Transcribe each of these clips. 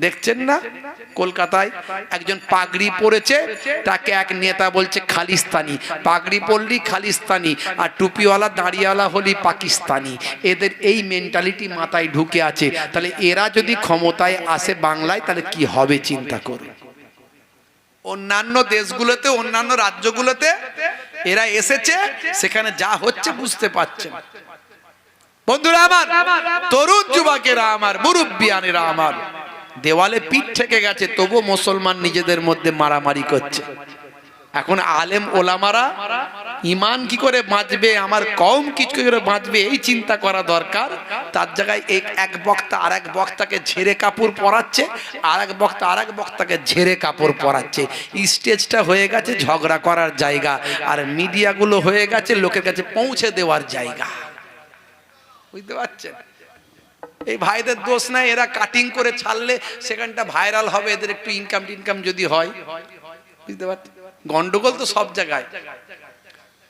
দেখছেন না? কলকাতায় একজন পাগড়ি পরেছে, তাকে এক নেতা বলছে খালিস্তানি। পাগড়ি পরলি খালিস্তানি, আর টুপিওয়ালা দাঁড়িয়েওয়ালা হলি পাকিস্তানি। এদের এই মেন্টালিটি মাথায় ঢুকে আছে। তাহলে এরা যদি ক্ষমতায় আসে বাংলায়, তাহলে কি হবে চিন্তা করুন। অন্যান্য দেশগুলোতে, অন্যান্য রাজ্যগুলোতে এরা এসেছে, সেখানে যা হচ্ছে বুঝতে পারছেন। বন্ধুরা আমার, তরুণ যুবকেরা আমার, মুরব্বিয়ানেরা আমার, দেওয়ালে পিঠ থেকে গেছে তবু মুসলমান নিজেদের মধ্যে মারামারি করছে। এখন আলেম ওলামারা ইমান কি করে বাঁচবে, আমার কম কিছু করে বাঁচবে, এই চিন্তা করা দরকার। তার জায়গায় এক এক বক্তা আর এক বক্তাকে ঝেড়ে কাপড় পরাচ্ছে আর এক বক্তা আর এক বক্তাকে ঝেড়ে কাপড় পরাচ্ছে। স্টেজটা হয়ে গেছে ঝগড়া করার জায়গা, আর মিডিয়াগুলো হয়ে গেছে লোকের কাছে পৌঁছে দেওয়ার জায়গা। বুঝতে পারছেন? এই ভাইদের দোষ নাই, এরা কাটিং করে ছাড়লে সেখানটা ভাইরাল হবে, এদের একটু ইনকাম টিনকাম যদি হয়। বুঝতে পারছেন? গন্ডগোল তো সব জায়গায়।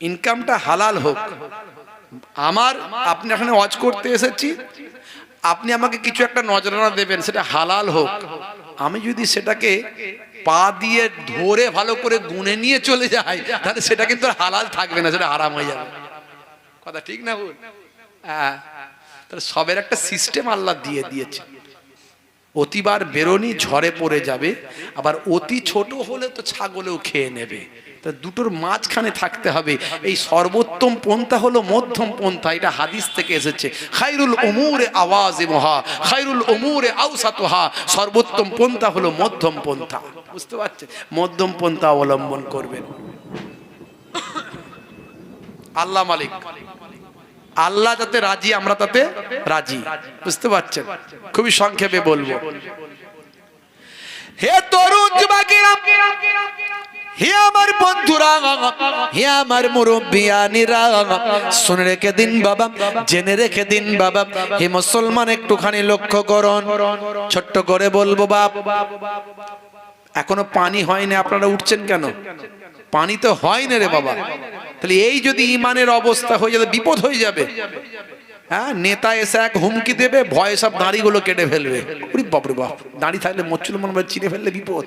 ইনকামটা হালাল হোক। আমার, আপনি এখানে ওয়াজ করতে এসেছি। আপনি আমাকে কিছু একটা নজরানা দেবেন, সেটা হালাল হোক। আমি যদি সেটাকে পা দিয়ে ধরে ভালো করে গুনে নিয়ে চলে যাই, তাহলে সেটা কিন্তু হালাল থাকবে না, সেটা হারাম হয়ে যাবে। কথা ঠিক না তাহলে সবের একটা সিস্টেম আল্লাহ দিয়ে দিয়েছে। অতিবার বেরোনি, ঝড়ে পড়ে যাবে, আবার অতি ছোট হলে তো ছাগলেও খেয়ে নেবে। তা দুটোর মাঝখানে থাকতে হবে। এই সর্বোত্তম পন্থা হলো মধ্যম পন্থা, এটা হাদিস থেকে এসেছে। খাইরুল ওমুরে আওয়াজ মহা খাইরুল ওমুরে আউসাতহা সর্বোত্তম পন্থা হলো মধ্যম পন্থা। বুঝতে পারছেন? মধ্যম পন্থা অবলম্বন করবেন। আল্লাহ মালিক। আল্লাহ যাতে রাজি, আমরা তাতে রাজি। বুঝতে পারছেন? খুবই সংক্ষেপে বলব। হে তরুণ হে আমার বন্ধুরা, হে আমার মুরব্বিয়ানিরা, শুনে রেখে দিন বাবা, জেনে রেখে দিন বাবা, হে মুসলমান, একটুখানি লক্ষ্য করুন। ছোট্ট করে বলব বাপ, এখনও পানি হয়নি, আপনারা উঠছেন কেন? পানি তো হয় না রে বাবা। তাহলে এই যদি ইমানের অবস্থা হয়ে যাবে বিপদ হয়ে যাবে। হ্যাঁ নেতা এসে এক হুমকি দেবে, ভয়ে সব দাঁড়িগুলো কেটে ফেলবে। ওরে বাপরে বাপ, দাঁড়ি থাকলে মুসলমান চিনে ফেললে বিপদ।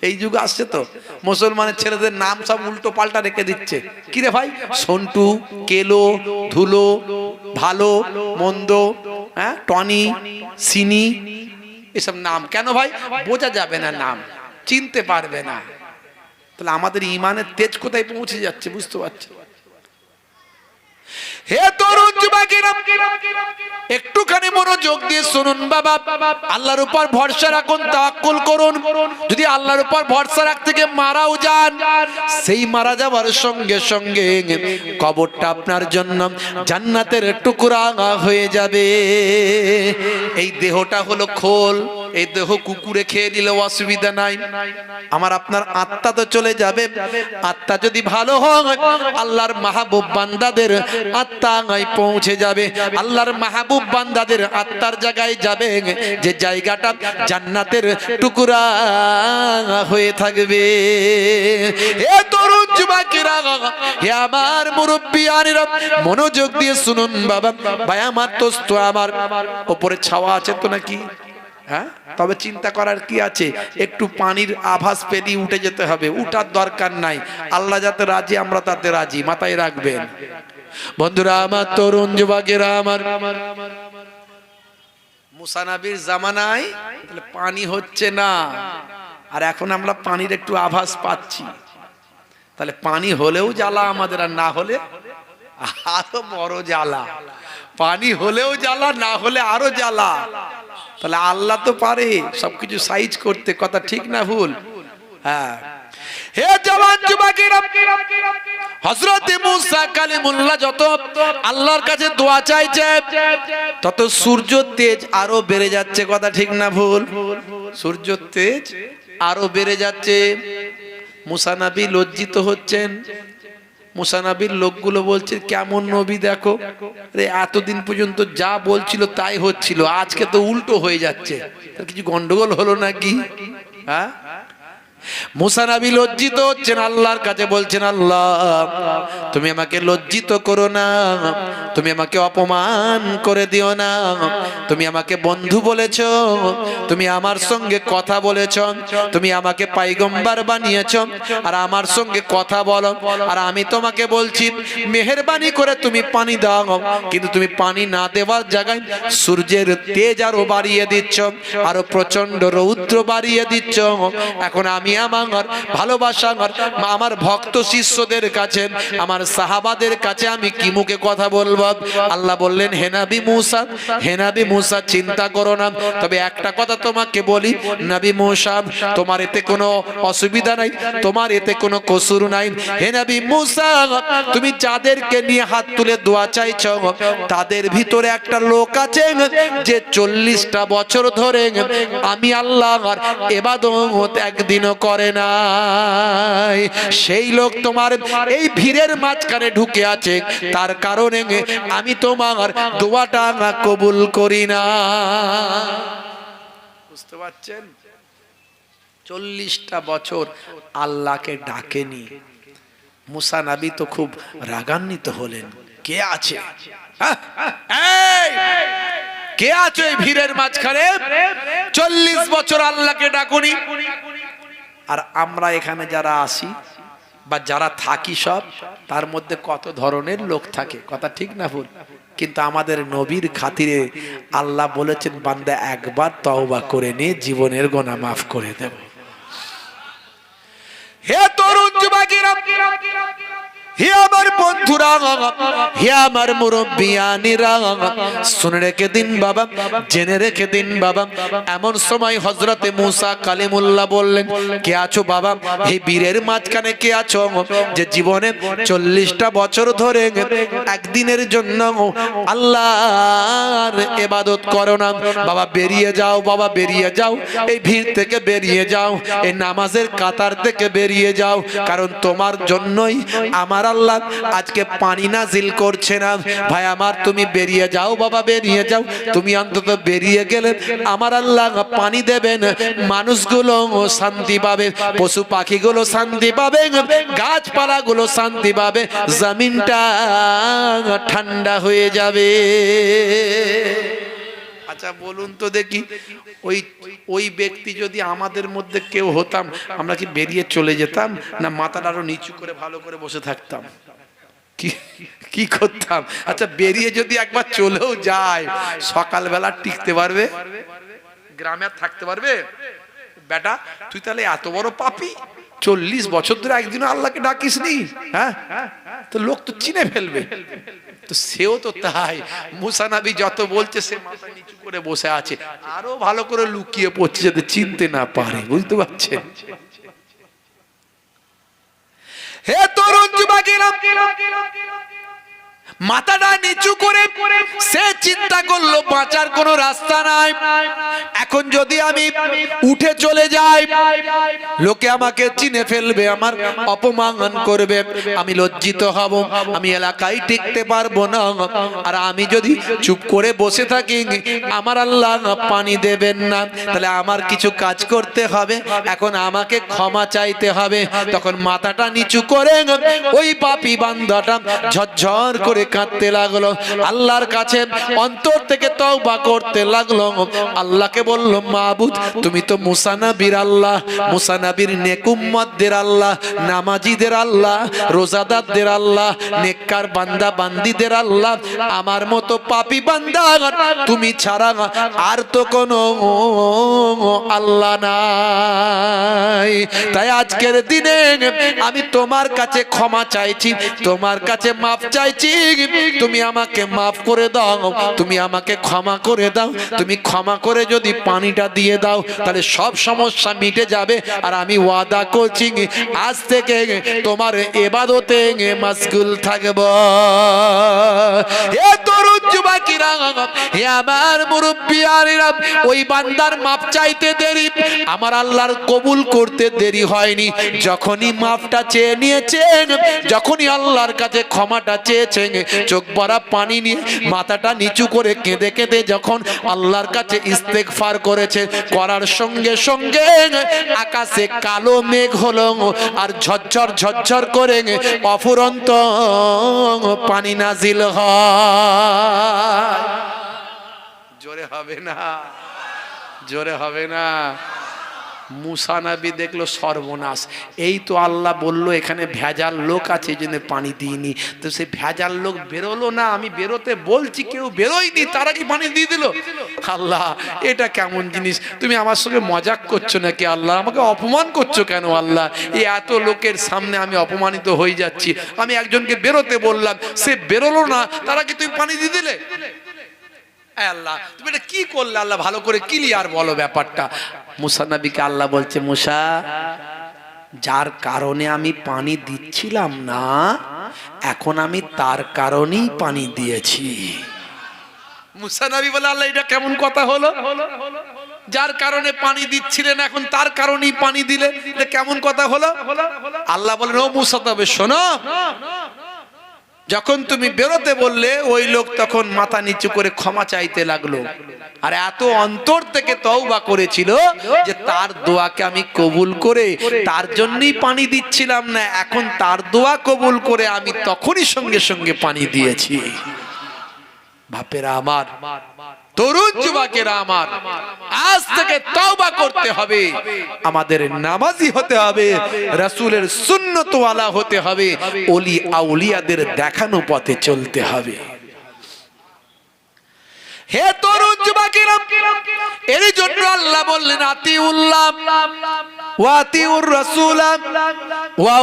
সেই যুগ আসছে তো, মুসলমানের ছেলেদের নাম সব উল্টো পাল্টা রেখে দিচ্ছে। কি রে ভাই? সন্টু, কেলো, ধুলো, ভালো, মন্দ হ্যাঁ টনি, সিনি, এসব নাম। কেন ভাই? বোঝা যাবে না নাম, চিনতে পারবে না। তাহলে আমাদের ইমানের তেজ কোথায় পৌঁছে যাচ্ছে বুঝতে পারছি? হে তরুণ যুবকেরা, একটুখানি মনোযোগ দিয়ে শুনুন বাবা। আল্লাহর উপর ভরসা রাখুন, তাওয়াক্কুল করুন। যদি আল্লাহর উপর ভরসা রাখতে গিয়ে মারাও যান, সেই মারা যাওয়ার সঙ্গে সঙ্গে কবরটা আপনার জন্য জান্নাতের টুকরা হয়ে যাবে। এই দেহটা হলো খোল। এই দেহ কুকুরে খেয়ে নিলে অসুবিধা নাই। আমার আপনার আত্মা তো চলে যাবে। আত্মা যদি ভালো হয়, আল্লাহর মাহবুব বান্দাদের আত্মায় পৌঁছে যাবে। আল্লাহর মাহবুব বান্দাদের আত্মার জায়গায় যাবে। যে জায়গাটা জান্নাতের টুকরা হয়ে থাকবে। হে তরুণ যুবকেরা, হে আমার মুরব্বিয়ানিরা, মনোযোগ দিয়ে শুনুন বাবা। ভাই, আমার তোস্ত আমার ওপরে ছাওয়া আছে তো নাকি? হ্যাঁ? তবে চিন্তা করার কি আছে? একটু পানির আভাস পেলি উঠে যেতে হবে। উঠার দরকার নাই। আল্লাহ যাতে রাজি, আমরা তাতে রাজি। মাথায় রাখবেন। বন্ধুরা, আমার তরুণ যুবকেরা, আমার মুসানাবির জামানায় তাহলে পানি হচ্ছে না। আর এখন আমরা পানির একটু আভাস পাচ্ছি। তাহলে পানি হলেও জ্বালা আমাদের, আর না হলে আরও বড় জ্বালা। পানি হলেও জ্বালা, না হলে আরও জ্বালা। তাহলে আল্লাহ তো পারে সবকিছু সাইজ করতে, কথা ঠিক না ভুল? হ্যাঁ। হে যত আল্লাহর কাছে দোয়া চাইছে, তত তেজ বেড়ে যাচ্ছে, কথা ঠিক না ভুল? তেজ বেড়ে যাচ্ছে। লজ্জিত হচ্ছেন। মুসানাবির লোকগুলো বলছে, কেমন নবী দেখো? রে এতদিন পর্যন্ত যা বলছিল তাই হচ্ছিল, আজকে তো উল্টো হয়ে যাচ্ছে। কিছু গন্ডগোল হলো নাকি? হ্যাঁ? মুসানাবি লজ্জিত হচ্ছেন, আল্লাহর কাছে বলছেন, আল্লাহ, তুমি আমাকে লজ্জিত করো না, তুমি আমাকে অপমান করে দিও না, তুমি আমাকে বন্ধু বলেছ, তুমি আমার সঙ্গে কথা বলেছ, তুমি আমাকে পাইগম্বার বানিয়েছ, আর আমার সঙ্গে কথা বলো, আর আমি তোমাকে বলছি, মেহেরবানি করে তুমি পানি দাও, কিন্তু তুমি পানি না দেওয়ার জায়গায় সূর্যের তেজ আরও বাড়িয়ে দিচ্ছ, আরও প্রচণ্ড রৌদ্র বাড়িয়ে দিচ্ছ, এখন আমি আমার ভালোবাসা আমার আমার ভক্ত শিষ্যদের কাছে, আমার সাহাবাদের কাছে আমি কি মুখে কথা বলব? আল্লাহ বললেন হেনাবি মুসা হেনাবি মুসা, চিন্তা করো না। তবে একটা কথা তোমাকে বলি, নবী মুসা, তোমার এতে কোনো অসুবিধা নাই, তোমার এতে কোনো কসুর নাই। হেনাবি মুসা, তুমি যাদেরকে নিয়ে হাত তুলে দোয়া চাইছ, তাদের ভিতরে একটা লোক আছে যে চল্লিশটা বছর ধরে আমি আল্লাহ এবাদত একদিনও করে নাই। সেই লোক তোমার এই ভিড়ের মাঝখানে ঢুকে আছে। তার কারণে আমি তোমার দোয়াটা না কবুল করি না। বুঝতে পারছেন? চল্লিশটা বছর আল্লাহকে ডাকেনি। মুসা নাবি তো খুব রাগান্বিত হলেন। কে আছে? হ্যাঁ? কে আছে ভিড়ের মাঝখানে? চল্লিশ বছর আল্লাহকে ডাকুনি। আর আমরা এখানে যারা আসি বা যারা থাকি সব, তার মধ্যে কত ধরনের লোক থাকে? কথা ঠিক না ভুল? কিন্তু আমাদের নবীর খাতিরে আল্লাহ বলেছেন, বান্দা একবার তওবা করে নিয়ে জীবনের গোনা মাফ করে দেব। হে তরুণ যুবকেরা হে আমার বন্ধুরা, হে আমার মুরব্বিয়ানিরা, শুনে রেখে দিন বাবা, জেনে রেখে দিন বাবা, এমন সময় হজরতে মুসা কালিমুল্লাহ বললেন, কে আছো বাবা? এই বীরের মাঝখানে কে আছো? যে জীবনে চল্লিশটা বছর ধরে একদিনের জন্য আল্লাহর এবাদত করো না। বাবা, বেরিয়ে যাও, বাবা, বেরিয়ে যাও, এই ভিড় থেকে বেরিয়ে যাও, এই নামাজের কাতার থেকে বেরিয়ে যাও, কারণ তোমার জন্যই আমার আল্লাহ। আজকে পানি নাজিল করছে না। ভাই আমার, তুমি বেরিয়ে যাও বাবা, বেরিয়ে যাও। তুমি অন্তত বেরিয়ে গেলে আমার আল্লাহ পানি দেবেন, মানুষগুলো শান্তি পাবে, পশু পাখিগুলো শান্তি পাবে, গাছপালাগুলো শান্তি পাবে, জমিনটা ঠান্ডা হয়ে যাবে। আচ্ছা বলুন তো দেখি, ওই ওই ব্যক্তি যদি আমাদের মধ্যে কেউ হতাম, আমরা কি বেরিয়ে চলে যেতাম? না মাথাটা আরও নিচু করে ভালো করে বসে থাকতাম? কি করতাম? আচ্ছা বেরিয়ে যদি একবার চলেও যায়, সকালবেলা টিকতে পারবে? গ্রামে আর থাকতে পারবে? বেটা, তুই তাহলে এত বড় পাপি? চল্লিশ বছর ধরে একদিন আল্লাহকে ডাকিস নি হ্যাঁ? তো লোক তো চিনে ফেলবে। তো সেও তো তাই। মুসানাবি যত বলছে, সে মাথা নিচু করে বসে আছে। আরও ভালো করে লুকিয়ে পড়ছে যাতে চিনতে না পারে, বুঝতে পারছেন? হে তরুণ মাথাটা নিচু করে সে চিন্তা করল, বাঁচার কোনো রাস্তা নাই। এখন যদি আমি উঠে চলে যাই, লোকে আমাকে চিনে ফেলবে, আমার অপমান করবে। আমি লজ্জিত হব, আমি এলাকায় টিকতে পারব না। আর আমি যদি চুপ করে বসে থাকি, আমার আল্লাহ পানি দেবেন না। তাহলে আমার কিছু কাজ করতে হবে। এখন আমাকে ক্ষমা চাইতে হবে। তখন মাথাটা নিচু করে ওই পাপি বান্ধাটা ঝরঝর করে কাঁদতে লাগল। আল্লাহর কাছে অন্তর থেকে তওবা করতে লাগল। আল্লাহকে বলল, মাবুদ, তুমি তো মুসানাবির আল্লাহ, মুসানাবির নেকুম্মতদের আল্লাহ, নামাজিদের আল্লাহ, রোজাদারদের আল্লাহ, নেককার বান্দা বান্দিদের আল্লাহ, আমার মতো পাপি বান্দা তুমি ছাড়া আর তো কোনো আল্লাহ নাই। তাই আজকের দিনে আমি তোমার কাছে ক্ষমা চাইছি, তোমার কাছে মাফ চাইছি তুমি আমাকে মাফ করে দাও, তুমি আমাকে ক্ষমা করে দাও, তুমি ক্ষমা করে যদি পানিটা দিয়ে দাও, তাহলে সব সমস্যা মিটে যাবে। আর আমি ওয়াদা করছি আজ থেকে তোমার এবাদতে মাসগুল থাকব। এ তরুণ দেরি। হয়নি। যখনই মাপটা চেয়ে যখনই আল্লাহর কাছে ক্ষমাটা চোখ পানি মাথাটা নিচু করে কেঁদে কেঁদে যখন আল্লাহর কাছে ইস্তেগফার করেছে, করার সঙ্গে সঙ্গে আকাশে কালো মেঘ হলো আর ঝরঝর ঝরঝর করে অফুরন্ত পানি নাজিল হয়। জোরে হবে না। জোরে হবে না। মুসা নবী দেখল সর্বনাশ। এই তো আল্লাহ বলল, এখানে ভেজাল লোক আছে, এই জন্য পানি দিইনি। তো সে ভেজাল লোক বেরোলো না, আমি বেরোতে বলছি, কেউ বেরোয়নি, তারা কি পানি দিয়ে দিল। আল্লাহ, এটা কেমন জিনিস? তুমি আমার সঙ্গে মজাক করছ নাকি আল্লাহ? আমাকে অপমান করছ কেন আল্লাহ? এই এত লোকের সামনে আমি অপমানিত হয়ে যাচ্ছি। আমি একজনকে বেরোতে বললাম, সে বেরোলো না, তারা কি তুমি পানি দিয়ে দিলে। আল্লাহ, তুমি এটা কি করলে? আল্লাহ ভালো করে ক্লিয়ার বলো ব্যাপারটা। মুসা নবীকে আল্লাহ বলছে, মুসা, যার কারণে আমি পানি দিচ্ছিলাম না, এখন আমি তার কারণেই পানি দিয়েছি। মুসা নবী বলে, আল্লাহ, এটা কেমন কথা হলো? যার কারণে পানি দিচ্ছিলেন, এখন তার কারণেই পানি দিলে এটা কেমন কথা হলো? আল্লাহ বলেন, ও মুসা তবে শোনো যখন তুমি বেরোতে বললে, ওই লোক তখন মাথা নিচু করে ক্ষমা চাইতে লাগল। আর এত অন্তর থেকে তওবা করেছিল যে তার দোয়াকে আমি কবুল করে, তার জন্যই পানি দিচ্ছিলাম না, এখন তার দোয়া কবুল করে আমি তখনই সঙ্গে সঙ্গে পানি দিয়েছি। বাপেরা আমার তরুণ যুবকেরা আমার আজ থেকে তওবা করতে হবে। আমাদের নামাজি হতে হবে রাসূলের সুন্নতওয়ালা হতে হবে ওলি আউলিয়াদের দেখানো পথে চলতে হবে। হে তরুণ যুবকেরা এর জন্য আল্লাহ বললেন আতিউল্লাহ। ওয়াতিউর রাসূল ওয়া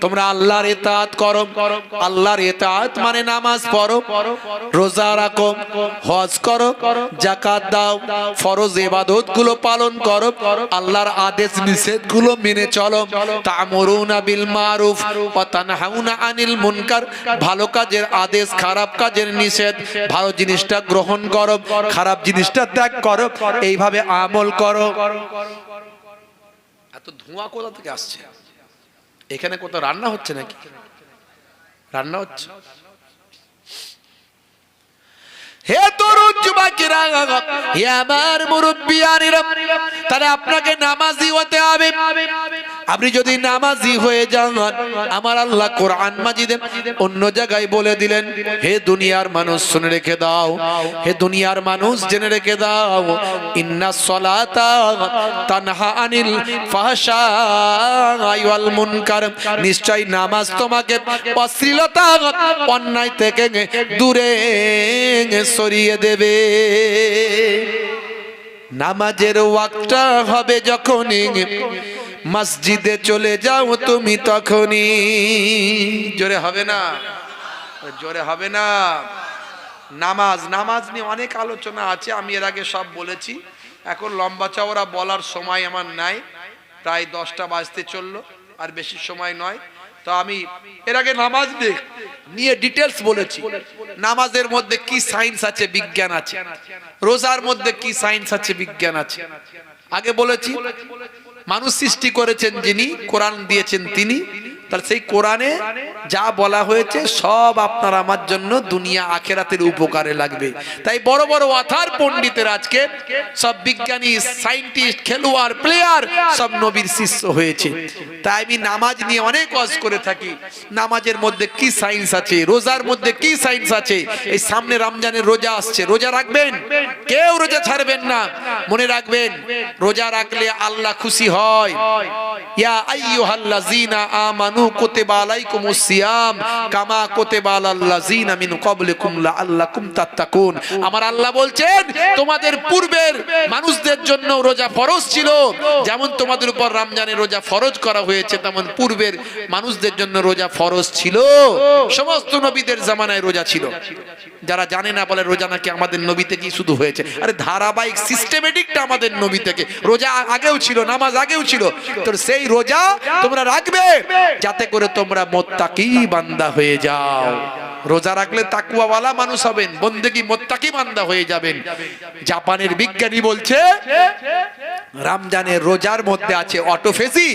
তোমরা আল্লাহর ইতাআত করো। আল্লাহর মানে নামাজ পড়ো। হজ করো দাও, ফরজ ইবাদতগুলো পালন করো। আল্লাহর আদেশ নিষেধগুলো মেনে চলো। তা'মুরুনা আনিল ভালো কাজের আদেশ, খারাপ কাজের নিষেধ। ভালো জিনিসটা গ্রহণ করো, খারাপ জিনিসটা ত্যাগ করো। এইভাবে আমল করো। এত ধোঁয়া কোথা থেকে আসছে? এখানে কোথাও রান্না হচ্ছে নাকি? রান্না হচ্ছে? হে তরুণ যুবকেরা, হে আমার মুরব্বিয়ানিরা, তাহলে আপনাকে নামাজি হতে হবে। আপনি যদি নামাজি হয়ে যান, আমার আল্লাহ কোরআন মাজিদে অন্য জায়গায় বলে দিলেন, হে দুনিয়ার মানুষ শুনে রেখে দাও, হে দুনিয়ার মানুষ জেনে রেখে দাও, ইন্না সলাতা তানহা আনিল ফাহশাই ওয়াল মুনকার। নিশ্চয় নামাজ তোমাকে অশ্লীলতা, অন্যায় থেকে দূরে সরিয়ে দেবে। নামাজের ওয়াক্তটা হবে যখনই। মসজিদে চলে যাও তুমি তখনই। জোরে হবে না? জোরে হবে না? নামাজ নামাজ নিয়ে অনেক আলোচনা আছে, আমি এর আগে সব বলেছি। এখন লম্বা চওড়া বলার সময় আমার নাই। প্রায় দশটা বাজতে চলল, আর বেশি সময় নয়। তো আমি এর আগে নামাজ নিয়ে- ডিটেলস বলেছি। নামাজের মধ্যে কি সাইন্স আছে, বিজ্ঞান আছে? রোজার মধ্যে কি সাইন্স আছে, বিজ্ঞান আছে? আগে বলেছি, মানুষ সৃষ্টি করেছেন যিনি, কোরআন দিয়েছেন তিনি। তাহলে সেই কোরআনে যা বলা হয়েছে সব আপনার আমার জন্য দুনিয়া আখেরাতের উপকারে লাগবে। তাই বড় বড় অথার পণ্ডিতের আজকে সব বিজ্ঞানী সায়েন্টিস্ট খেলোয়াড়, প্লেয়ার সব নবীর শিষ্য হয়েছে। তাই আমি নামাজ নিয়ে অনেক ওয়াজ করে থাকি। নামাজের মধ্যে কি সাইন্স আছে? রোজার মধ্যে কি সাইন্স আছে? এই সামনে রমজানের রোজা আসছে। রোজা রাখবেন? কেউ রোজা ছাড়বেন না। মনে রাখবেন, রোজা রাখলে আল্লাহ খুশি হয়। ইয়া আইয়ুহাল্লাযীনা আমানু সিয়াম কামা আলাল্লাযীনা মিন ক্বাবলিকুম লাআল্লাকুম তাত্তাকুন আমার আল্লাহ বলছেন, তোমাদের পূর্বের মানুষদের জন্য রোজা ফরজ ছিল, যেমন তোমাদের উপর রোজা ফরজ করা হয়েছে, তেমন পূর্বের মানুষদের জন্য রোজা ফরজ ছিল। সমস্ত নবীদের জামানায় রোজা ছিল। যারা জানে না বলে রোজা নাকি আমাদের নবী থেকেই শুধু হয়েছে। আরে ধারাবাহিক সিস্টেমেটিকটা আমাদের নবী থেকে। রোজা আগেও ছিল, নামাজ আগেও ছিল। তো সেই রোজা তোমরা রাখবে। যাতে করে তোমরা মোত্তাকি বান্দা হয়ে যাও। রোজা রাখলে তাকুয়াওয়ালা মানুষ হবেন, বন্দেগি মোত্তাকি বান্দা হয়ে যাবেন। জাপানের বিজ্ঞানী বলছে, রমজানের রোজার মধ্যে আছে অটোফেজি।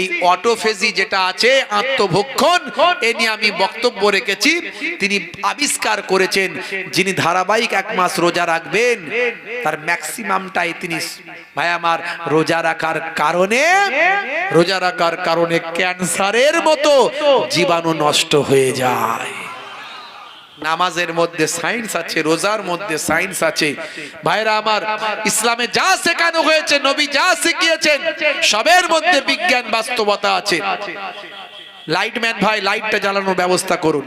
এই অটোফেজি যেটা আছে, আত্মভক্ষণ, এ নিয়ে আমি বক্তব্য রেখেছি। তিনি আবিষ্কার করেছেন, যিনি ধারাবাহিক এক মাস রোজা রাখবেন, তার ম্যাক্সিমামটাই তিনি ভাই, আমার রোজা রাখার কারণে, রোজা রাখার কারণে ক্যান্সারের মতো জীবাণু নষ্ট হয়ে যায়। নামাজের মধ্যে সাইন্স আছে, রোজার মধ্যে সাইন্স আছে। ভাইরা, আমার ইসলামে যা শেখানো হয়েছে, নবী যা শিখিয়েছেন, সবের মধ্যে বিজ্ঞান বাস্তবতা আছে। লাইটম্যান ভাই লাইটটা জ্বালানোর ব্যবস্থা করুন।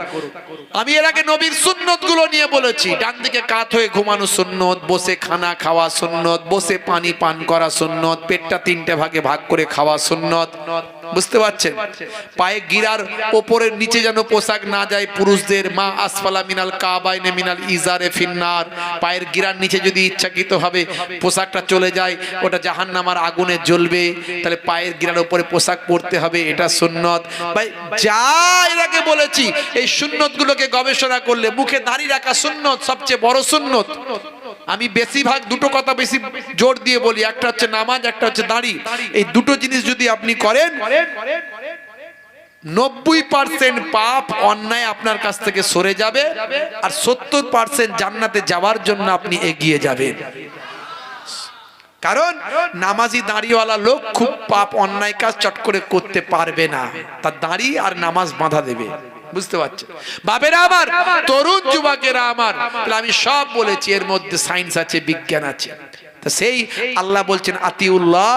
আমি এর আগে নবীর সুন্নতগুলো নিয়ে বলেছি, ডান দিকে কাত হয়ে ঘুমানো সুন্নত, বসে খানা খাওয়া সুন্নত, বসে পানি পান করা সুন্নত, পেটটা তিনটে ভাগে ভাগ করে খাওয়া সুন্নত। বুঝতে পারছেন? পায়ে গিরার ওপরের নিচে যেন পোশাক না যায়, পুরুষদের মা আসফালা মিনাল কাবাইনে মিনাল ইজারে ফিন্নার। পায়ের গিরার নিচে যদি ইচ্ছাকৃত ভাবে পোশাকটা চলে যায়, ওটা জাহান্নামার আগুনে জ্বলবে। তাহলে পায়ের গিরার ওপরে পোশাক পরতে হবে, এটা সুন্নত। ভাই, যা এর আগে বলেছি, এই সুন্নতগুলোকে গবেষণা করলে মুখে দাঁড়িয়ে রাখা সুন্নত, সবচেয়ে বড় সুন্নত। আমি বেশিরভাগ দুটো কথা বেশি জোর দিয়ে বলি। একটা হচ্ছে নামাজ, একটা হচ্ছে দাড়ি। এই দুটো জিনিস যদি আপনি করেন, নব্বই পার্সেন্ট পাপ অন্যায় আপনার কাছ থেকে সরে যাবে আর সত্তর পার্সেন্ট জান্নাতে যাওয়ার জন্য আপনি এগিয়ে যাবেন। কারণ নামাজি দাঁড়িওয়ালা লোক খুব পাপ অন্যায় কাজ চট করে করতে পারবে না। তার দাঁড়ি আর নামাজ বাঁধা দেবে। বুঝতে পারছেন? বাবেরা আমার, তরুণ যুবকেরা আমার, তাহলে আমি সব বলেছি, এর মধ্যে সায়েন্স আছে, বিজ্ঞান আছে। সেই আল্লাহ বলছেন, আতিউল্লাহ,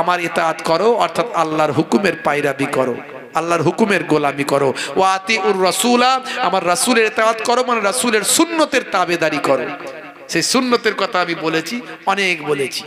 আমার ইতাআত করো, অর্থাৎ আল্লাহর হুকুমের পায়রাবি করো, আল্লাহর হুকুমের গোলামি করো। ও আতিউর রাসূলা, আমার রাসূলের ইতাআত করো মানে রাসূলের সুন্নতের তাবেদারি করো। সেই সুন্নতের কথা আমি বলেছি, অনেক বলেছি।